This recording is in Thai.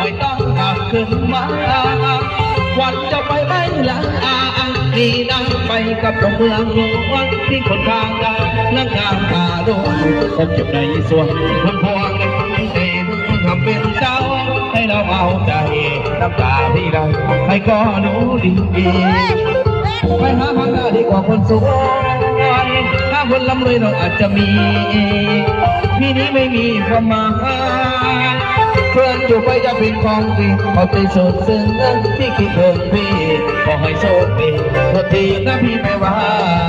ไม่ต้องกลับขึ้นมาวันจะไปไม่ละอานี่นั่งไปกับตัวเมืองหลวงที่คนทางกันนั่งกลางป่าดงพบจุดในส่วนคนพวงในทำเป็นเจ้าให้เราเอาใจน้ำตาที่เราให้ก็รู้ดีไปหาพังงาดีกว่าคนสวยถ้าคนร่ำรวยเราอาจจะมี พี่นี้ไม่มีความหมาย อยู่ไปจะเป็นของดีเอาใจสดซึ้งนั้นที่คิดถึงพี่ขอให้โชคดีตัวทีนะพี่ไม่ว่า